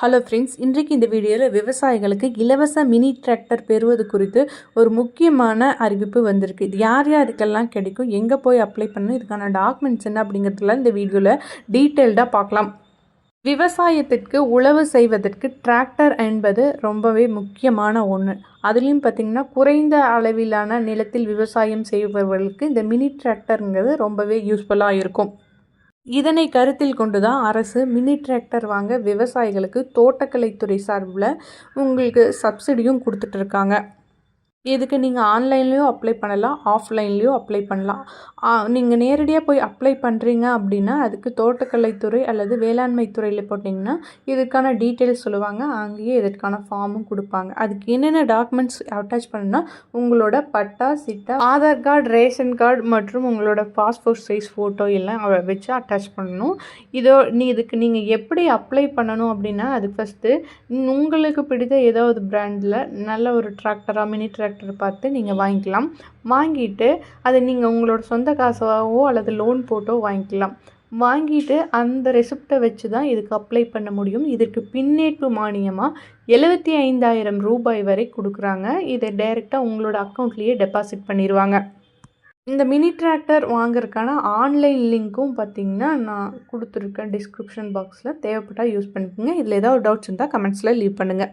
Hello friends இன்றைக்கு இந்த வீடியோவில் விவசாயிகளுக்கு இலவச மினி டிராக்டர் பெறுவது குறித்து ஒரு முக்கியமான அறிவிப்பு வந்திருக்கு. இது யார் யாருக்கெல்லாம் கிடைக்கும் எங்கே போய் அப்ளை பண்ணணும் இதுக்கான டாக்குமெண்ட்ஸ் என்ன அப்படிங்கிறதுலாம் இந்த வீடியோவில் டீட்டெயில்டாக பார்க்கலாம். விவசாயத்திற்கு உழவு செய்வதற்கு டிராக்டர் என்பது ரொம்பவே முக்கியமான ஒன்று அதுலேயும் பார்த்திங்கன்னா குறைந்த அளவிலான நிலத்தில் விவசாயம் செய்பவர்களுக்கு இந்த மினி டிராக்டருங்கிறது ரொம்பவே யூஸ்ஃபுல்லாக இருக்கும். இதனை கருத்தில் கொண்டு தான் அரசு மினி டிராக்டர் வாங்க விவசாயிகளுக்கு தோட்டக்கலைத்துறை சார்பில் உங்களுக்கு சப்சிடியும் கொடுத்துட்ருக்காங்க இதுக்கு நீங்கள் ஆன்லைன்லேயும் அப்ளை பண்ணலாம் ஆஃப்லைன்லேயும் அப்ளை பண்ணலாம். நீங்கள் நேரடியாக போய் அப்ளை பண்ணுறீங்க அப்படின்னா அதுக்கு தோட்டக்கலைத்துறை அல்லது வேளாண்மை துறையில் போட்டிங்கன்னா இதுக்கான டீட்டெயில்ஸ் சொல்லுவாங்க. அங்கேயே இதற்கான ஃபார்மும் கொடுப்பாங்க. அதுக்கு என்னென்ன டாக்குமெண்ட்ஸ் அட்டாச் பண்ணுன்னா உங்களோட patta chitta Aadhaar card ration card மற்றும் உங்களோட பாஸ்போர்ட் சைஸ் ஃபோட்டோ எல்லாம் வச்சு அட்டாச் பண்ணணும். இதோ நீ இதுக்கு நீங்கள் எப்படி அப்ளை பண்ணணும் அப்படின்னா அது ஃபஸ்ட்டு உங்களுக்கு பிடித்த ஏதாவது பிராண்டில் நல்ல ஒரு டிராக்டராக மினி டிராக்டர் டிராக்டர் பார்த்து நீங்கள் வாங்கிக்கலாம். வாங்கிட்டு அதை நீங்கள் உங்களோட சொந்த காசாவோ அல்லது லோன் போட்டோ வாங்கிக்கலாம். வாங்கிட்டு அந்த ரெசிப்டை வச்சு தான் இதுக்கு அப்ளை பண்ண முடியும். இதற்கு பின்னேற்பு மானியமாக எழுபத்தி ஐந்தாயிரம் ரூபாய் வரை கொடுக்குறாங்க. இதை டைரெக்டாக உங்களோட அக்கௌண்ட்லேயே டெபாசிட் பண்ணிடுவாங்க இந்த மினி டிராக்டர் வாங்குறதுக்கான ஆன்லைன் லிங்க்கும் பார்த்தீங்கன்னா நான் கொடுத்துருக்கேன் டிஸ்கிரிப்ஷன் பாக்ஸில் தேவைப்பட்டால் யூஸ் பண்ணிக்கோங்க. இதில் ஏதாவது டவுட்ஸ் இருந்தால் கமெண்ட்ஸில் லீவ் பண்ணுங்கள்